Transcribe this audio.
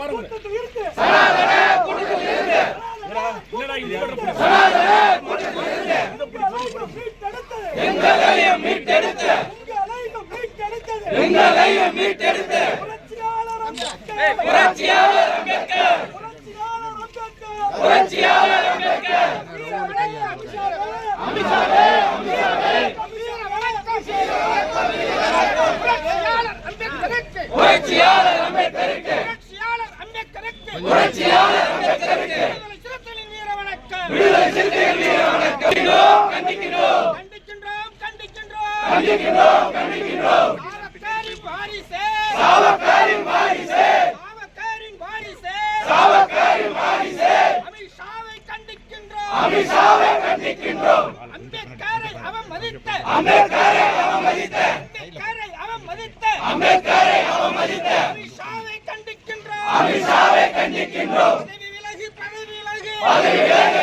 வாருங்கள் எங்களையும் மீட்டெடுத்து எங்களையும் மீட்டெடுத்து புரட்சியாளர் அம்பேத்கர். புரட்சியாளர் அம்பேத்கர். கண்டிக்கின்றோம். கண்டிக்கின்றோம் கண்டிக்கின்றோம். கண்டிக்கின்றோம் கண்டிக்கின்றோம். சாவக்காரின் வாரிசே. சாவக்காரின் வாரிசே. சாவக்காரின் வாரிசே. சாவக்காரின் வாரிசே. அமித்ஷாவை கண்டிக்கின்றோம். அமித்ஷாவை கண்டிக்கின்றோம். அம்பேத்கரை அவமதித்த அம்பேத்கரை அவமதித்த அம்பேத்கரை அவமதித்த அம்பேத்கரை அவமதித்த அமித்ஷாவை கண்டிக்கின்றோம். அமித்ஷாவை கண்டிக்கின்றோம். பதவி விலகு பதவி விலகு. பதவி விலகு